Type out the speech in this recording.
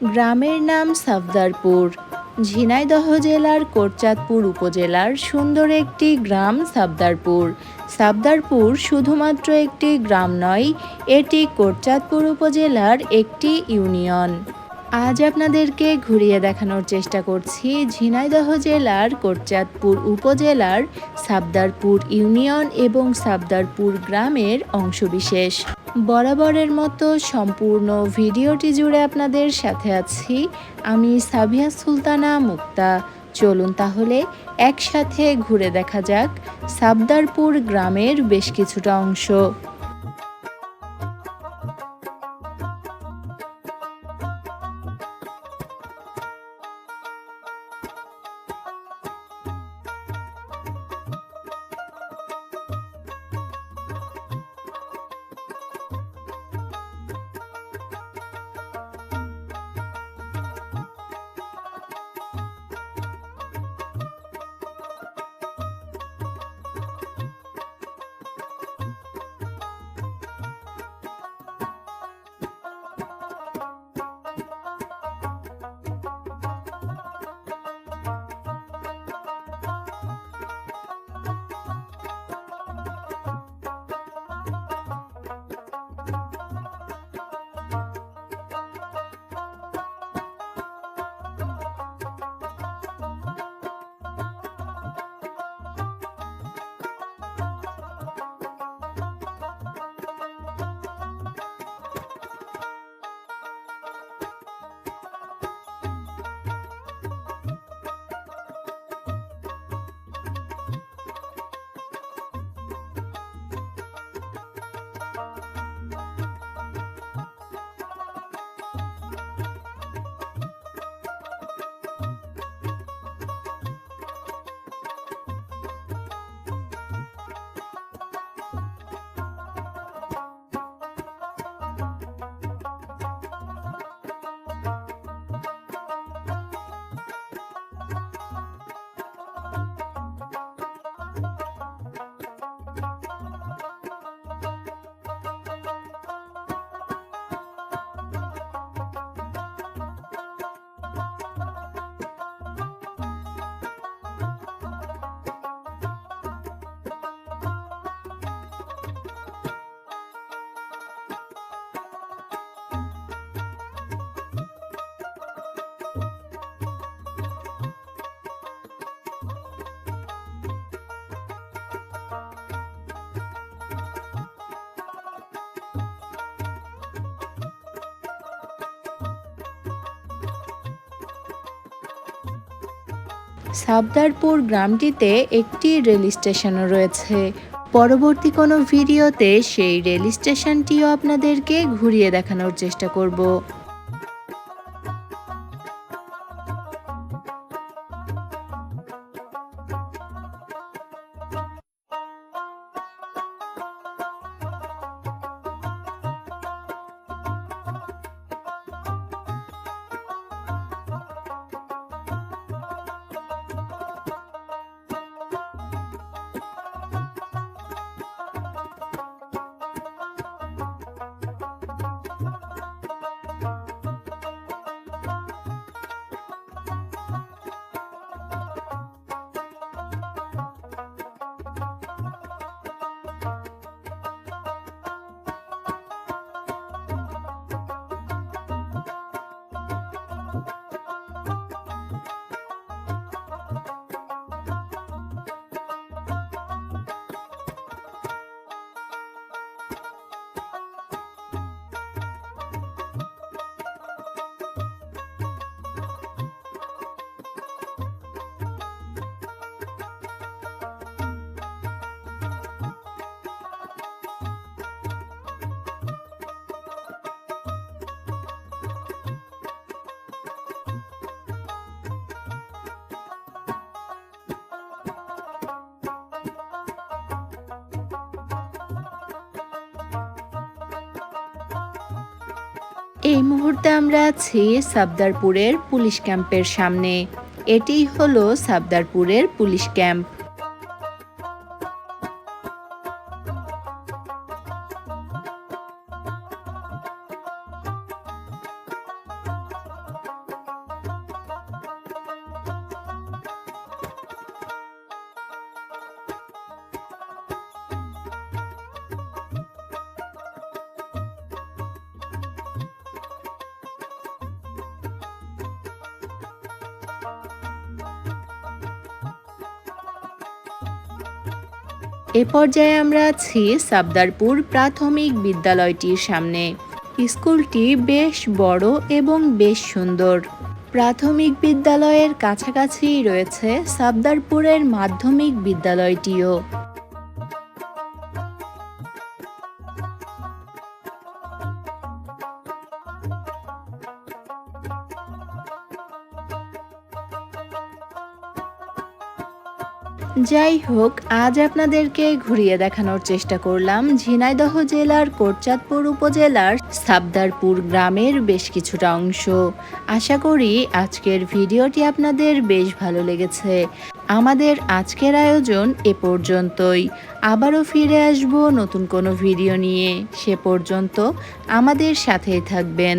গ্রামের নাম সাফদারপুর, ঝিনাইদহ জেলার কোটচাঁদপুর উপজেলার সুন্দর একটি গ্রাম সাবদারপুর সাবদারপুর শুধুমাত্র একটি গ্রাম নয়, এটি কোটচাঁদপুর উপজেলার একটি ইউনিয়ন। আজ আপনাদেরকে ঘুরিয়ে দেখানোর চেষ্টা করছি ঝিনাইদহ জেলার কোটচাঁদপুর উপজেলার সাবদারপুর ইউনিয়ন এবং সাবদারপুর গ্রামের অংশবিশেষ। বরাবরের মতো সম্পূর্ণ ভিডিওটি জুড়ে আপনাদের সাথে আছি আমি সাবিয়া সুলতানা মুক্তা। চলুন তাহলে একসাথে ঘুরে দেখা যাক সাবদারপুর গ্রামের বেশ কিছুটা অংশ। সাবদারপুর গ্রামটিতে একটি রেল স্টেশনও রয়েছে। পরবর্তী কোনো ভিডিওতে সেই রেল স্টেশনটিও আপনাদেরকে ঘুরিয়ে দেখানোর চেষ্টা করব। এই মুহূর্তে আমরা আছি সাবদারপুরের পুলিশ ক্যাম্পের সামনে। এটি হলো সাবদারপুরের পুলিশ ক্যাম্প। এ পর্যায়ে আমরা আছি সাবদারপুর প্রাথমিক বিদ্যালয়টির সামনে। স্কুলটি বেশ বড় এবং বেশ সুন্দর। প্রাথমিক বিদ্যালয়ের কাছাকাছি রয়েছে সাবদারপুরের মাধ্যমিক বিদ্যালয়টিও। যাই হোক, আজ আপনাদেরকে ঘুরিয়ে দেখানোর চেষ্টা করলাম ঝিনাইদহ জেলার কোটচাঁদপুর উপজেলার সাবদারপুর গ্রামের বেশ কিছুটা অংশ। আশা করি আজকের ভিডিওটি আপনাদের বেশ ভালো লেগেছে। আমাদের আজকের আয়োজন এ পর্যন্তই। আবারও ফিরে আসব নতুন কোনো ভিডিও নিয়ে। সে পর্যন্ত আমাদের সাথেই থাকবেন।